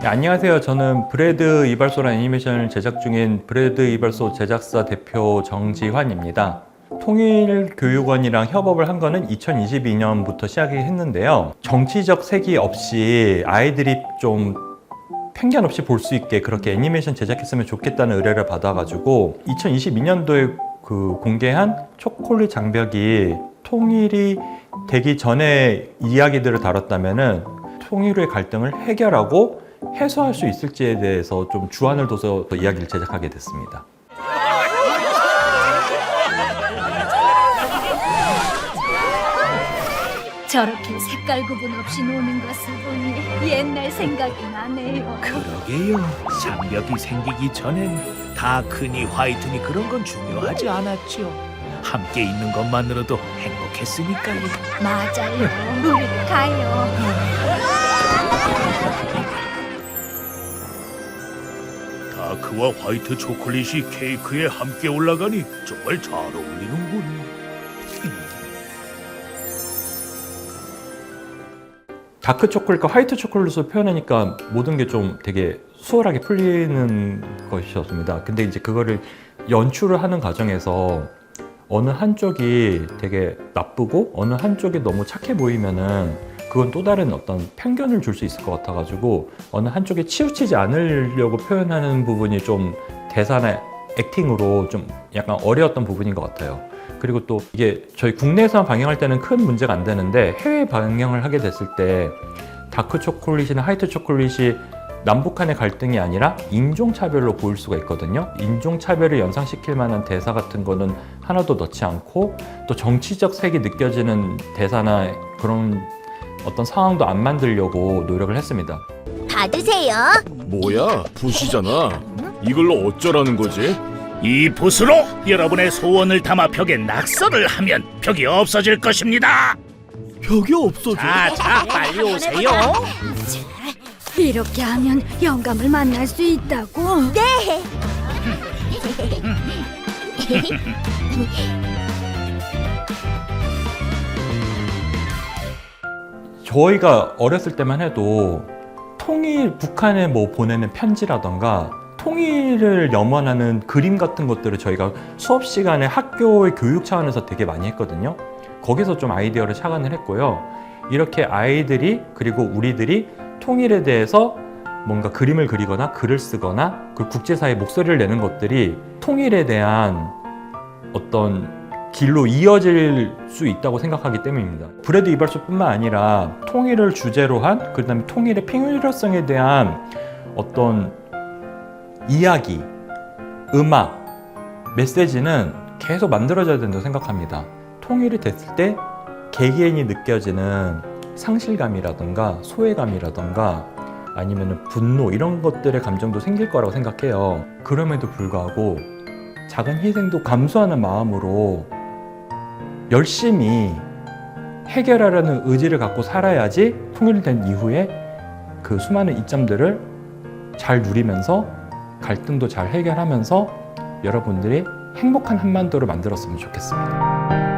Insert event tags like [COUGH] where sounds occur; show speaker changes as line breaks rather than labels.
네, 안녕하세요. 저는 브레드 이발소라는 애니메이션을 제작 중인 브레드 이발소 제작사 대표 정지환입니다. 통일교육원이랑 협업을 한 거는 2022년부터 시작이 했는데요. 정치적 색이 없이 아이들이 좀 편견 없이 볼 수 있게 그렇게 애니메이션 제작했으면 좋겠다는 의뢰를 받아가지고 2022년도에 그 공개한 초콜릿 장벽이 통일이 되기 전에 이야기들을 다뤘다면은 통일의 갈등을 해결하고 해소할 수 있을지에 대해서 좀 주안을 둬서 이야기를 제작하게 됐습니다.
저렇게 색깔 구분 없이 노는 것을 보니 옛날 생각이 나네요.
그러게요. 장벽이 생기기 전엔 다크니 화이트니 그런 건 중요하지 않았죠. 함께 있는 것만으로도 행복했으니까요.
맞아요. 우리 가요. [LAUGHS]
다크와 화이트 초콜릿이 케이크에 함께 올라가니 정말 잘 어울리는군.
다크 초콜릿과 화이트 초콜릿을 표현하니까 모든 게 좀 되게 수월하게 풀리는 것이었습니다. 근데 이제 그거를 연출을 하는 과정에서 어느 한쪽이 되게 나쁘고 어느 한쪽이 너무 착해 보이면은 그건 또 다른 어떤 편견을 줄 수 있을 것 같아가지고 어느 한쪽에 치우치지 않으려고 표현하는 부분이 좀 대사나 액팅으로 좀 약간 어려웠던 부분인 것 같아요. 그리고 또 이게 저희 국내에서 방영할 때는 큰 문제가 안 되는데 해외 방영을 하게 됐을 때 다크 초콜릿이나 화이트 초콜릿이 남북한의 갈등이 아니라 인종차별로 보일 수가 있거든요. 인종차별을 연상시킬 만한 대사 같은 거는 하나도 넣지 않고 또 정치적 색이 느껴지는 대사나 그런 어떤 상황도 안 만들려고 노력을 했습니다.
받으세요.
뭐야 붓이잖아 이걸로 어쩌라는 거지?
이 붓으로 여러분의 소원을 담아 벽에 낙서를 하면 벽이 없어질 것입니다.
벽이 없어져
자, 자, 빨리 오세요.
이렇게 하면 영감을 만날 수 있다고?
네. [LAUGHS]
저희가 어렸을 때만 해도 통일 북한에 뭐 보내는 편지라던가 통일을 염원하는 그림 같은 것들을 저희가 수업 시간에 학교의 교육 차원에서 되게 많이 했거든요. 거기서 좀 아이디어를 착안을 했고요. 이렇게 아이들이 그리고 우리들이 통일에 대해서 뭔가 그림을 그리거나 글을 쓰거나 그 국제사회에 목소리를 내는 것들이 통일에 대한 어떤 길로 이어질 수 있다고 생각하기 때문입니다. 브래드 이발소뿐만 아니라 통일을 주제로 한 그다음에 통일의 필요성에 대한 어떤 이야기, 음악, 메시지는 계속 만들어져야 된다고 생각합니다. 통일이 됐을 때 개개인이 느껴지는 상실감이라던가 소외감이라던가 아니면 분노 이런 것들의 감정도 생길 거라고 생각해요. 그럼에도 불구하고 작은 희생도 감수하는 마음으로 열심히 해결하려는 의지를 갖고 살아야지 통일된 이후에 그 수많은 이점들을 잘 누리면서 갈등도 잘 해결하면서 여러분들이 행복한 한반도를 만들었으면 좋겠습니다.